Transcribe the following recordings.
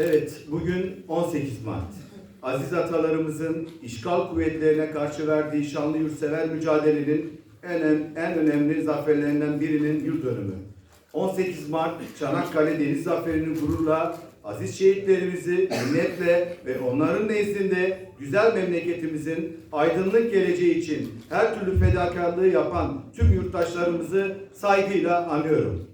Evet, bugün 18 Mart. Aziz atalarımızın işgal kuvvetlerine karşı verdiği şanlı yurtsever mücadelenin en, en önemli zaferlerinden birinin yıl dönümü. 18 Mart Çanakkale Deniz Zaferi'ni gururla, aziz şehitlerimizi minnetle ve onların nezdinde güzel memleketimizin aydınlık geleceği için her türlü fedakarlığı yapan tüm yurttaşlarımızı saygıyla anıyorum.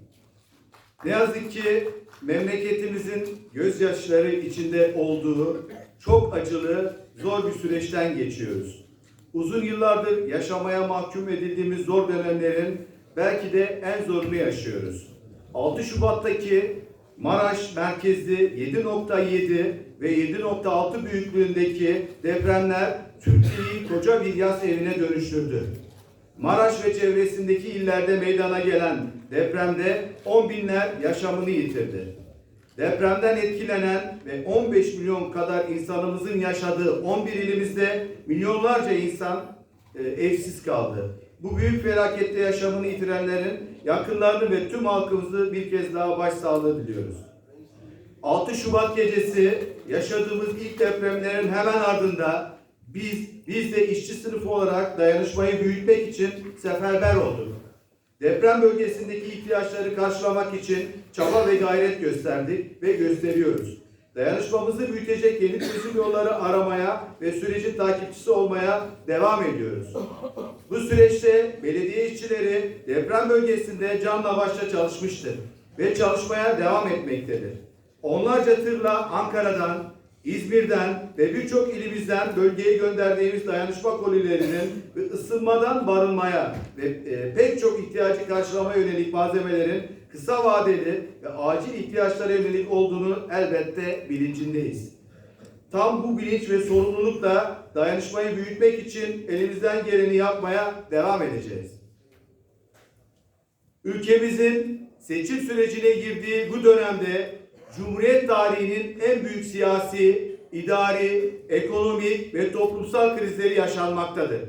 Ne yazık ki memleketimizin gözyaşları içinde olduğu çok acılı, zor bir süreçten geçiyoruz. Uzun yıllardır yaşamaya mahkum edildiğimiz zor dönemlerin belki de en zorunu yaşıyoruz. 6 Şubat'taki Maraş merkezli 7.7 ve 7.6 büyüklüğündeki depremler Türkiye'yi koca bir yas evine dönüştürdü. Maraş ve çevresindeki illerde meydana gelen depremde on binler yaşamını yitirdi. Depremden etkilenen ve 15 milyon kadar insanımızın yaşadığı 11 ilimizde milyonlarca insan e, evsiz kaldı. Bu büyük felakette yaşamını yitirenlerin yakınlarını ve tüm halkımızı bir kez daha başsağlığı diliyoruz. 6 Şubat gecesi yaşadığımız ilk depremlerin hemen ardında biz biz de işçi sınıfı olarak dayanışmayı büyütmek için seferber olduk. Deprem bölgesindeki ihtiyaçları karşılamak için çaba ve gayret gösterdik ve gösteriyoruz. Dayanışmamızı büyütecek yeni çözüm yolları aramaya ve sürecin takipçisi olmaya devam ediyoruz. Bu süreçte belediye işçileri deprem bölgesinde canla başla çalışmıştır ve çalışmaya devam etmektedir. Onlarca tırla Ankara'dan, İzmir'den ve birçok ilimizden bölgeye gönderdiğimiz dayanışma kolilerinin ve ısınmadan barınmaya ve e, pek çok ihtiyacı karşılamaya yönelik malzemelerin kısa vadeli ve acil ihtiyaçlara yönelik olduğunu elbette bilincindeyiz. Tam bu bilinç ve sorumlulukla dayanışmayı büyütmek için elimizden geleni yapmaya devam edeceğiz. Ülkemizin seçim sürecine girdiği bu dönemde Cumhuriyet tarihinin en büyük siyasi, idari, ekonomik ve toplumsal krizleri yaşanmaktadır.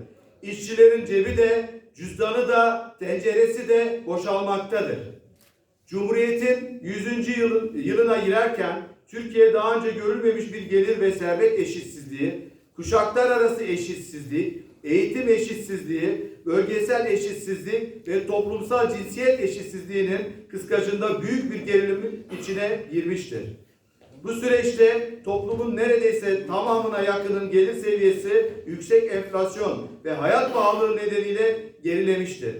İşçilerin cebi de, cüzdanı da, tenceresi de boşalmaktadır. Cumhuriyetin 100. Yıl, yılına girerken Türkiye daha önce görülmemiş bir gelir ve servet eşitsizliği, kuşaklar arası eşitsizlik, eğitim eşitsizliği, bölgesel eşitsizlik ve toplumsal cinsiyet eşitsizliğinin kıskacında büyük bir gerilimin içine girmiştir. Bu süreçte toplumun neredeyse tamamına yakının gelir seviyesi yüksek enflasyon ve hayat pahalılığı nedeniyle gerilemiştir.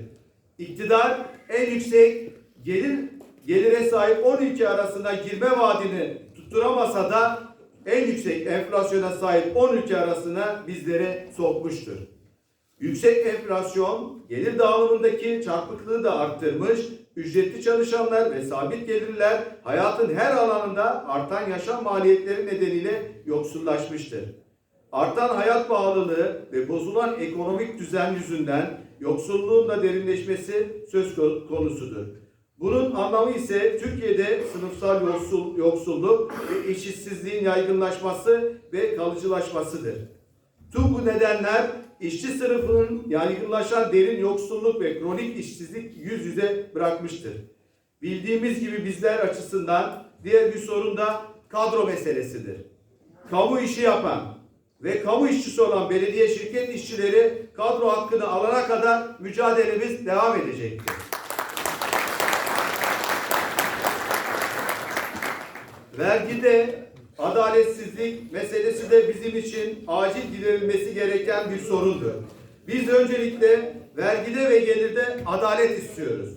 İktidar en yüksek gelir gelire sahip 10 ülke arasında girme vaadini tutturamasa da en yüksek enflasyona sahip 10 ülke arasına bizlere sokmuştur. Yüksek enflasyon gelir dağılımındaki çarpıklığı da arttırmış, ücretli çalışanlar ve sabit gelirler hayatın her alanında artan yaşam maliyetleri nedeniyle yoksullaşmıştır. Artan hayat pahalılığı ve bozulan ekonomik düzen yüzünden yoksulluğun da derinleşmesi söz konusudur. Bunun anlamı ise Türkiye'de sınıfsal yoksul, yoksulluk ve eşitsizliğin yaygınlaşması ve kalıcılaşmasıdır. Tüm bu nedenler işçi sınıfının yaygınlaşan derin yoksulluk ve kronik işsizlik yüz yüze bırakmıştır. Bildiğimiz gibi bizler açısından diğer bir sorun da kadro meselesidir. Kamu işi yapan ve kamu işçisi olan belediye şirket işçileri kadro hakkını alana kadar mücadelemiz devam edecektir. Vergide adaletsizlik meselesi de bizim için acil giderilmesi gereken bir sorundur. Biz öncelikle vergide ve gelirde adalet istiyoruz.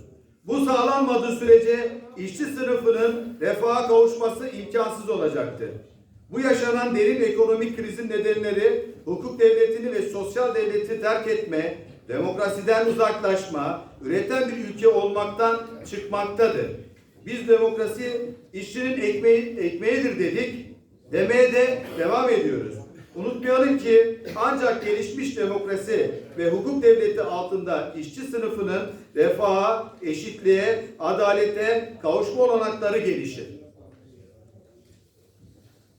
Bu sağlanmadığı sürece işçi sınıfının refaha kavuşması imkansız olacaktır. Bu yaşanan derin ekonomik krizin nedenleri hukuk devletini ve sosyal devleti terk etme, demokrasiden uzaklaşma, üreten bir ülke olmaktan çıkmaktadır. Biz demokrasi işçinin ekmeği, ekmeğidir dedik, demeye de devam ediyoruz. Unutmayalım ki ancak gelişmiş demokrasi ve hukuk devleti altında işçi sınıfının refaha, eşitliğe, adalete kavuşma olanakları gelişir.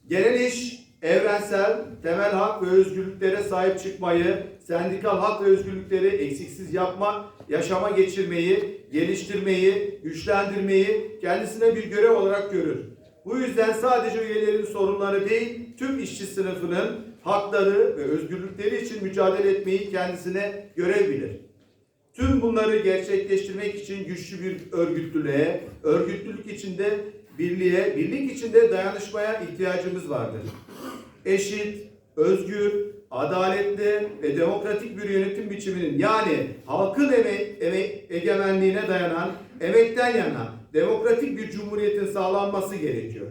Genel iş evrensel, temel hak ve özgürlüklere sahip çıkmayı, sendikal hak ve özgürlükleri eksiksiz yapma, yaşama geçirmeyi, geliştirmeyi, güçlendirmeyi kendisine bir görev olarak görür. Bu yüzden sadece üyelerin sorunları değil, tüm işçi sınıfının hakları ve özgürlükleri için mücadele etmeyi kendisine görev bilir. Tüm bunları gerçekleştirmek için güçlü bir örgütlülüğe, örgütlülük içinde birliğe, birlik içinde dayanışmaya ihtiyacımız vardır. Eşit, özgür, adaletli ve demokratik bir yönetim biçiminin yani halkın eme, eme- egemenliğine dayanan emekten yana demokratik bir cumhuriyetin sağlanması gerekiyor.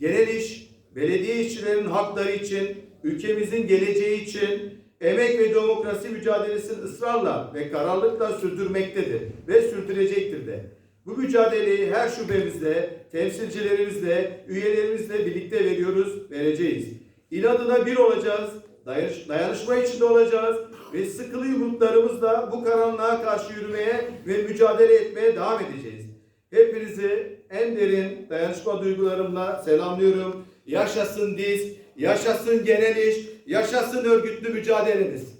Genel iş, belediye işçilerinin hakları için, ülkemizin geleceği için emek ve demokrasi mücadelesini ısrarla ve kararlılıkla sürdürmektedir ve sürdürecektir de. Bu mücadeleyi her şubemizde, temsilcilerimizle, üyelerimizle birlikte veriyoruz, vereceğiz. İnadına bir olacağız, dayanışma içinde olacağız ve sıkılı yumruklarımızla bu karanlığa karşı yürümeye ve mücadele etmeye devam edeceğiz. Hepinizi en derin dayanışma duygularımla selamlıyorum. Yaşasın diz, yaşasın genel iş, yaşasın örgütlü mücadelemiz.